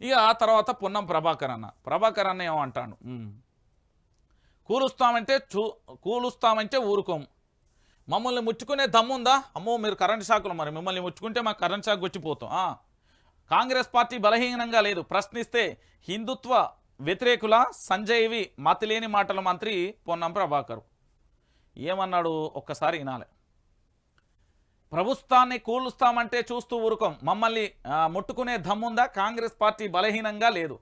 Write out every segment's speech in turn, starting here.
ఇక ఆ తర్వాత పొన్నం ప్రభాకర్ అన్న. ప్రభాకర్ అన్న ఏమంటాడు? కూలుస్తామంటే చూ కూలుస్తామంటే ఊరుకోము. మమ్మల్ని ముట్టుకునే దమ్ముందా అమ్మో మీరు కరెంట్ షాకులు మరి. మిమ్మల్ని ముట్టుకుంటే మాకు కరెంట్ షాక్ వచ్చిపోతాం. కాంగ్రెస్ పార్టీ బలహీనంగా లేదు. ప్రశ్నిస్తే హిందుత్వ వ్యతిరేకుల సంజయ్వి మతిలేని మాటల మంత్రి పొన్నం ప్రభాకర్. ఏమన్నాడు? ఒక్కసారి వినాలి. ప్రభుత్వాన్ని కూలుస్తామంటే చూస్తూ ఊరుకోం. మమ్మల్ని ముట్టుకునే దమ్ముందా? కాంగ్రెస్ పార్టీ బలహీనంగా లేదు.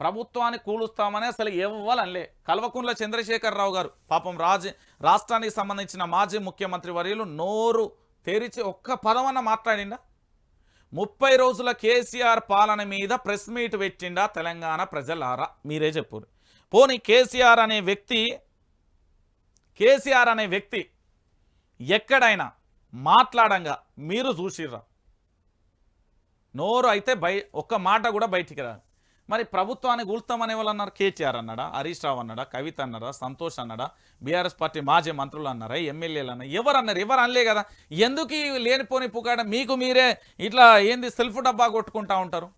ప్రభుత్వాన్ని కూలుస్తామని అసలు ఇవ్వాలనిలే కల్వకుంట్ల చంద్రశేఖరరావు గారు పాపం రాజ రాష్ట్రానికి సంబంధించిన మాజీ ముఖ్యమంత్రి వర్యులు నోరు తెరిచి ఒక్క పదమన్న మాట్లాడిండా? ముప్పై రోజుల కేసీఆర్ పాలన మీద ప్రెస్ మీట్ పెట్టిండా తెలంగాణ ప్రజలారా? మీరే చెప్పురు పోనీ కేసీఆర్ అనే వ్యక్తి కేసీఆర్ అనే వ్యక్తి ఎక్కడైనా మాట్లాడంగా. మీరు చూసిర్రా. నోరు అయితే బయ ఒక్క మాట కూడా బయటికి రా మరి ప్రభుత్వాన్ని కూల్తామనే వాళ్ళు అన్నారు కేటీఆర్ అన్నాడా హరీష్ రావు అన్నాడా కవిత అన్నాడా సంతోష్ అన్నాడా బీఆర్ఎస్ పార్టీ మాజీ మంత్రులు అన్నారా ఎమ్మెల్యేలు అన్నారు ఎవరు అన్నారు? ఎవరు అనలే కదా. ఎందుకు లేనిపోని పుకాడ మీకు మీరే ఇట్లా ఏంది సెల్ఫ్ డబ్బా కొట్టుకుంటా ఉంటారు?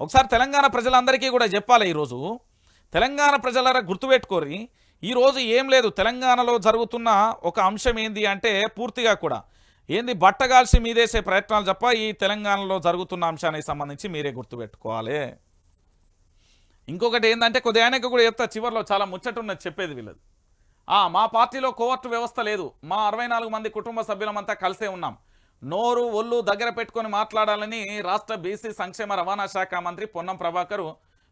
ఒకసారి తెలంగాణ ప్రజలందరికీ కూడా చెప్పాలి ఈరోజు. తెలంగాణ ప్రజలరా గుర్తుపెట్టుకోరి ఈరోజు ఏం లేదు. తెలంగాణలో జరుగుతున్న ఒక అంశం ఏంది అంటే పూర్తిగా కూడా. ఏంది? బట్టగాల్సి మీదేసే ప్రయత్నాలు తప్ప ఈ తెలంగాణలో జరుగుతున్న అంశానికి సంబంధించి మీరే గుర్తుపెట్టుకోవాలి. ఇంకొకటి ఏంటంటే కొద్దిగానక కూడా చెప్తా చివరిలో చాలా ముచ్చట ఉన్నది చెప్పేది వీళ్ళది. మా పార్టీలో కోవర్టు వ్యవస్థ లేదు. మా అరవై మంది కుటుంబ సభ్యులమంతా కలిసే ఉన్నాం. నోరు ఒళ్ళు దగ్గర పెట్టుకొని మాట్లాడాలని రాష్ట్ర బీసీ సంక్షేమ రవాణా శాఖ మంత్రి పొన్నం ప్రభాకర్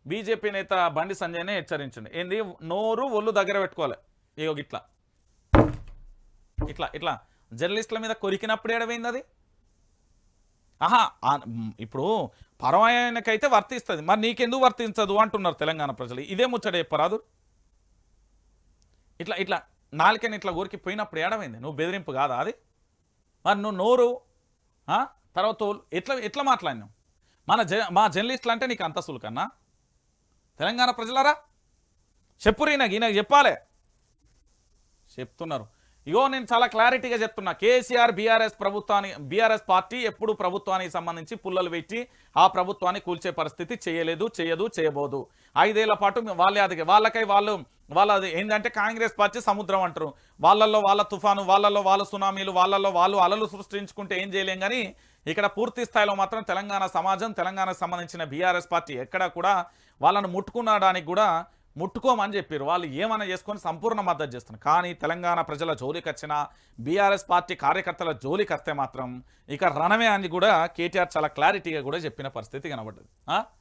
బీజేపీ నేత బండి సంజయ్నే హెచ్చరించింది ఏంది? నోరు ఒళ్ళు దగ్గర పెట్టుకోవాలి. ఇగో ఇట్లా ఇట్లా ఇట్లా. జర్నలిస్టుల మీద కొరికినప్పుడు ఏడవైంది అది? ఆహా ఇప్పుడు పరమాయనకైతే వర్తిస్తుంది. మరి నీకెందుకు వర్తించదు అంటున్నారు తెలంగాణ ప్రజలు. ఇదే ముచ్చట చెప్పరాదు? ఇట్లా ఇట్లా. నాలుకని ఇట్లా ఊరికి పోయినప్పుడు ఏడమైంది నువ్వు బెదిరింపు కాదా అది? మరి నువ్వు నోరు ఆ? తర్వాత ఎట్లా ఎట్లా మాట్లాడినావు? మన జ మా జర్నలిస్టులు అంటే నీకు అంత సులుకన్నా? తెలంగాణ ప్రజలారా? చెప్పురు ఈయనకి ఈయనకి చెప్పాలి. చెప్తున్నారు. ఇగో నేను చాలా క్లారిటీగా చెప్తున్నా. కేసీఆర్ బీఆర్ఎస్ ప్రభుత్వాన్ని బీఆర్ఎస్ పార్టీ ఎప్పుడు ప్రభుత్వానికి సంబంధించి పుల్లలు పెట్టి ఆ ప్రభుత్వాన్ని కూల్చే పరిస్థితి చేయలేదు చేయదు చేయబోదు. ఐదేళ్ళ పాటు వాళ్ళే అది వాళ్ళకై వాళ్ళు వాళ్ళది ఏంటంటే కాంగ్రెస్ పార్టీ సముద్రం అంటారు. వాళ్ళల్లో వాళ్ళ తుఫాను వాళ్ళల్లో వాళ్ళ సునామీలు వాళ్ళల్లో వాళ్ళు అలలు సృష్టించుకుంటే ఏం చేయలేం కానీ ఇక్కడ పూర్తి స్థాయిలో మాత్రం తెలంగాణ సమాజం తెలంగాణకు సంబంధించిన బీఆర్ఎస్ పార్టీ ఎక్కడ కూడా వాళ్ళను ముట్టుకునడానికి కూడా ముట్టుకోమని చెప్పారు వాళ్ళు ఏమైనా చేసుకొని సంపూర్ణ మద్దతు చేస్తున్నారు. కానీ తెలంగాణ ప్రజల జోలికి వచ్చిన బీఆర్ఎస్ పార్టీ కార్యకర్తల జోలికి వస్తే మాత్రం ఇక రణమే అని కూడా కేటీఆర్ చాలా క్లారిటీగా కూడా చెప్పిన పరిస్థితి కనబడ్డది.